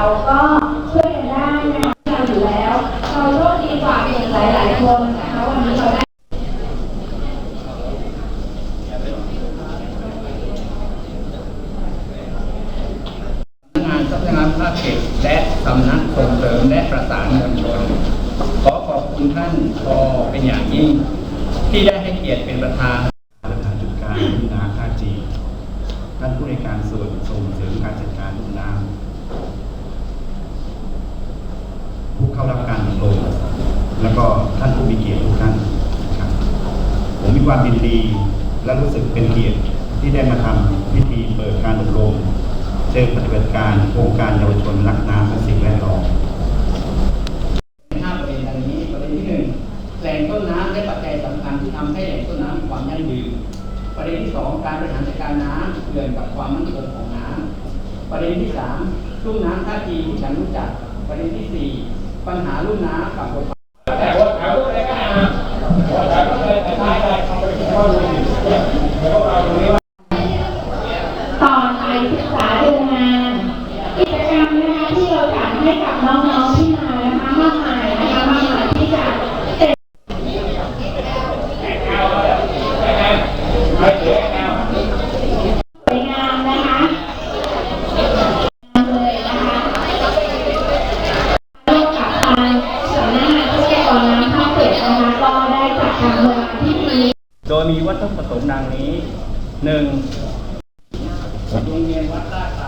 เราก็ช่วยกันได้นะคะอยู่แล้ว เราโชคดีกว่าอีกหลายๆคนนะคะวันนี้เราได้งานทรัพยากรภาคเขตและสำนักส่งเสริมและประสานมวลชน ขอขอบคุณท่านพอเป็นอย่างยิ่ง ที่ได้ให้เกียรติเป็นประธานประธานจุดการลุ่มน้ำท่าจีท่านผู้ในการส่วนส่งเสริมการจัดการลุ่มน้ำผู้ เบการอรมแล้วก็ท่านผู้มีเกียรติทุกท่านครับผมมีความยินดีและรู้สึกเป็นเกียรติที่ได้มาทำพิธีเปิดการอบรมเชิงปฏิบัติการโครงการเยาวชนรักน้ำและสิ่งแวดล้อมห้าประเด็นดังนี้ประเด็นที่หนึ่งแหล่งต้นน้ำและปัจจัยสำคัญที่ทำให้แหล่งต้นน้ำมีความยั่งยืนประเด็นที่สองการบริหารจัดการน้ำเขื่อนกับความมั่นคงของน้ำประเด็นที่สามลุ่มน้ำท่าจีที่ฉันรู้จัก ประเด็นที่สี่ ปัญหาลุ่มน้ำกับบทแต่ว่าถามว่าอะไรก็อ่าว่าถามว่าอะไรแต่ได้ได้เขาไปถึงว่าดูแล้วก็เราตรงนี้ว่าตอนไปศึกษาดูงานกิจกรรมนะคะที่เราจัดให้กับน้องๆ โครงกาที่ดีโดยมีวัตถุประสงค์ดังนี้หนึ่งโรงเรียนวัดลาดพร้า